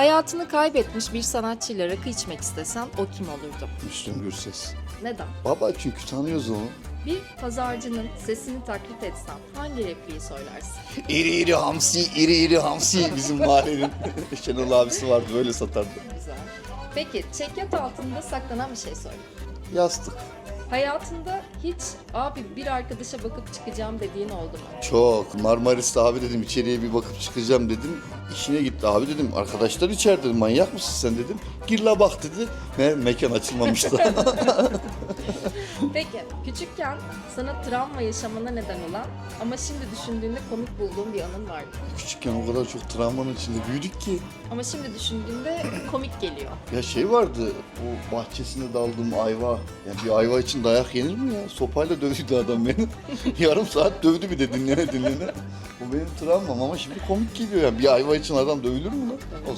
Hayatını kaybetmiş bir sanatçıyla rakı içmek istesen o kim olurdu? Müslüm Gürses. Neden? Baba çünkü tanıyoruz onu. Bir pazarcının sesini taklit etsen hangi repliği söylersin? İri iri hamsi, iri iri hamsi bizim mahallenin. Şenol abisi vardı böyle satardı. Güzel. Peki çekyat altında saklanan bir şey söyle. Yastık. Hayatında hiç abi bir arkadaşa bakıp çıkacağım dediğin oldu mu? Çok. Marmaris'te abi dedim içeriye bir bakıp çıkacağım dedim. İşine gitti abi dedim. Arkadaşlar içeride dedim. Manyak mısın sen dedim. Gir la bak dedi. Me mekan açılmamıştı. Küçükken sana travma yaşamana neden olan ama şimdi düşündüğünde komik bulduğun bir anın var mı? Küçükken o kadar çok travmanın içinde büyüdük ki. Ama şimdi düşündüğünde komik geliyor. Ya şey vardı, o bahçesinde daldığım ayva. Ya bir ayva için dayak yenir mi ya? Sopayla dövdü adam beni. Yarım saat dövdü bir de dinlene dinlene. Bu benim travmam ama şimdi komik geliyor ya. Bir ayva için adam dövülür mü lan? O zaman